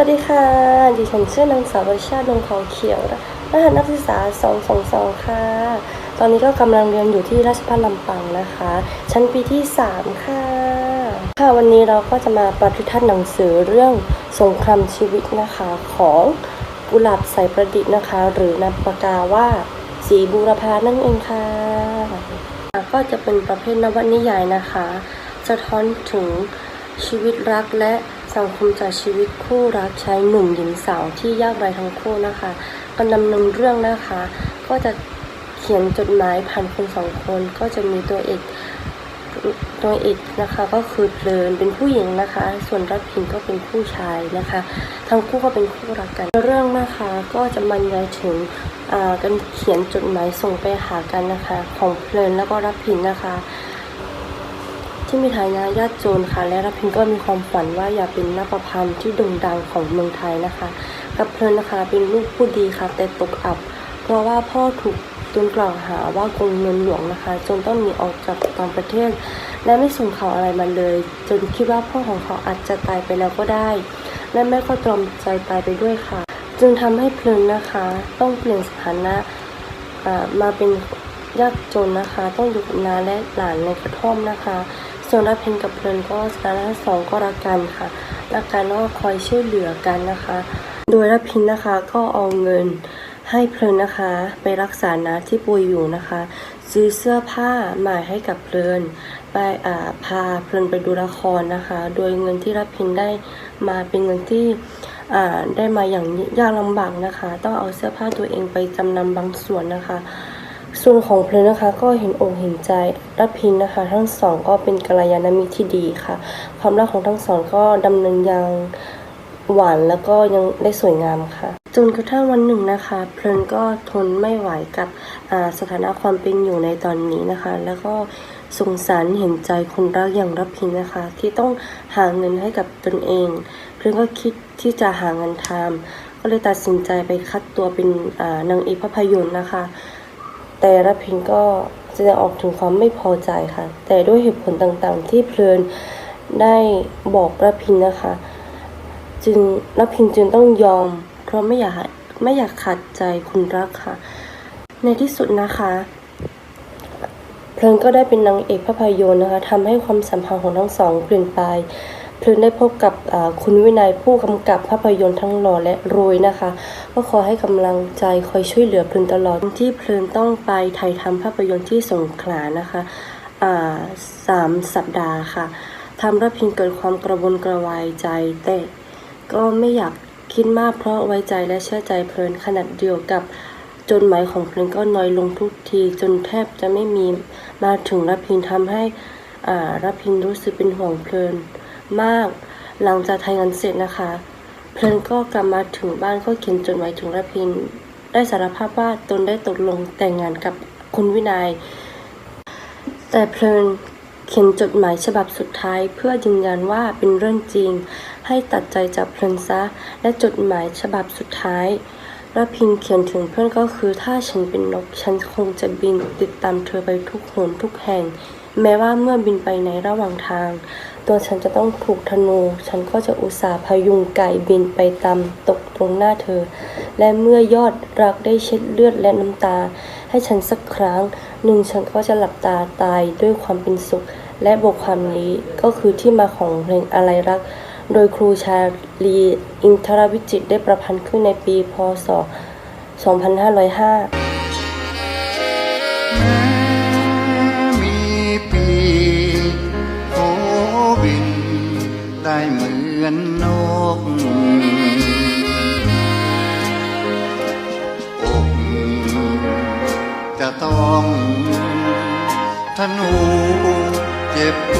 วัสดีค่ะ ดิฉันชื่อนางสาววชาตินงเขาเขียวนะรหัสนักศึกษา 222 ค่ะ ตอนนี้ก็กำลังเรียนอยู่ที่ราชภัฏลำปางนะคะ ชั้นปีที่ 3 ค่ะ ค่ะ วันนี้เราก็จะมาประทุทัศน์หนังสือเรื่องสงครามชีวิตนะคะของกุหลาบสายประดิษฐ์นะคะ หรือนามปากกาว่าสีบูรพานั่นเองค่ะ ก็จะเป็นประเภทนวนิยายนะคะ สะท้อนถึงชีวิตรักและ สังคมจากชีวิตคู่รักชายหนุ่มหญิงสาวที่ยากไร้ทั้งคู่นะคะการดำเนินเรื่องนะคะ ก็จะเขียนจดหมายผ่านคนสองคนก็จะมีตัวเอกตัวเอกนะคะก็คือเพลินเป็นผู้หญิงนะคะ ส่วนรักพินก็เป็นผู้ชายนะคะ ทั้งคู่ก็เป็นคู่รักกันเรื่องนะคะก็จะบรรยายถึงอ่าการเขียนจดหมายส่งไปหากันนะคะ ของเพลินแล้วก็รักพินนะคะ ที่มีฐานะยากจนค่ะ และรักพินก็มีความฝันว่าอยากเป็นนักประพันธ์ที่โด่งดังของเมืองไทยนะคะกับเพลินนะคะเป็นลูกผู้ดีค่ะ แต่ตกอับ เพราะว่าพ่อถูกโดนกล่าวหาว่าโกงเงินหลวงนะคะ จนต้องหนีออกจากต่างประเทศ และไม่ส่งข่าวอะไรมาเลย จนคิดว่าพ่อของเขาอาจจะตายไปแล้วก็ได้ และแม่ก็ตรอมใจตายไปด้วยค่ะ จึงทำให้เพลินนะคะ ต้องเปลี่ยนสถานะมาเป็นยากจนนะคะ ต้องอยู่กับน้าและหลานในกระท่อมนะคะ ส่วนรับเพนกับเพลินก็สถานะสองก็รักกันค่ะรักกันแล้วก็คอยช่วยเหลือกันนะคะ โดยรับพินนะคะก็เอาเงินให้เพลินนะคะ ไปรักษานาที่ป่วยอยู่นะคะ ซื้อเสื้อผ้าใหม่ให้กับเพลิน ไปอ่าพาเพลินไปดูละครนะคะ โดยเงินที่รับพินได้มาเป็นเงินที่อ่าได้มาอย่างยากลำบากนะคะ ต้องเอาเสื้อผ้าตัวเองไปจำนำบางส่วนนะคะ ส่วนของเพลินนะคะก็เห็นอกเห็นใจรับพินนะคะ ทั้งสองก็เป็นกัลยาณมิตรที่ดีค่ะ ความรักของทั้งสองก็ดำเนินอย่างหวานแล้วก็ยังได้สวยงามค่ะ จนกระทั่งวันหนึ่งนะคะ เพลินก็ทนไม่ไหวกับสถานะความเป็นอยู่ในตอนนี้นะคะ แล้วก็สงสารเห็นใจคนรักอย่างรับพินนะคะ ที่ต้องหาเงินให้กับตนเอง เพลินก็คิดที่จะหางานทำก็เลยตัดสินใจไปคัดตัวเป็นนางเอกภาพยนตร์นะคะ แต่ระพินก็แสดงออกถึงความไม่พอใจค่ะ แต่ด้วยเหตุผลต่างๆ ที่เพลินได้บอกระพินนะคะ จึงระพินจึงต้องยอม เพราะไม่อยากไม่อยากขัดใจคนรักค่ะ ในที่สุดนะคะ เพลินก็ได้เป็นนางเอกภาพยนตร์นะคะทำให้ความสัมพันธ์ของทั้งสองเปลี่ยนไป ลินได้พบกับคุณวินัยผู้กำกับภาพยนตร์ทั้งหล่อและรวยนะคะ ก็คอให้กำลังใจคอยช่วยเหลือเพลินตลอดที่เพลินต้องไปถ่ายทำภาพยนตร์ที่สงขลานะคะสามสัปดาห์ค่ะทำระพินเกิดความกระวนกระวายใจแต่ก็ไม่อยากคิดมากเพราะไว้ใจและเชื่อใจเพลินขนาดเดียวกับจนหมายของเพลินก็น้อยลงทุกที จนแทบจะไม่มีมาถึงรับพินทำให้รับพินรู้สึกเป็นห่วงเพลิน มาก หลังจากทายงานเสร็จนะคะ เพลินก็กลับมาถึงบ้านก็เขียนจดหมายถึงรับพิน ได้สารภาพว่าตนได้ตกลงแต่งงานกับคุณวินยัย แต่เพลินเขียนจดหมายฉบับสุดท้ายเพื่อยืนยันว่าเป็นเรื่องจริง ให้ตัดใจจากเพลินซะ และจดหมายฉบับสุดท้ายระพินเขียนถึงเพื่อนก็คือถ้าฉันเป็นนกฉันคงจะบินติดตามเธอไปทุกโหนทุกแห่ง แม้ว่าเมื่อบินไปในระหว่างทาง ตัวฉันจะต้องถูกธนู ฉันก็จะอุตส่าห์พยุงไก่บินไปตามตกตรงหน้าเธอ และเมื่อยอดรักได้เช็ดเลือดและน้ำตา ให้ฉันสักครั้งหนึ่งฉันก็จะหลับตาตายด้วยความเป็นสุข และบทความนี้ก็คือที่มาของเพลงอะไรรัก โดยครูชาลีอินทรวิจิตได้ประพันธ์ขึ้นในปีพศ 2505 องธนูเจ็บ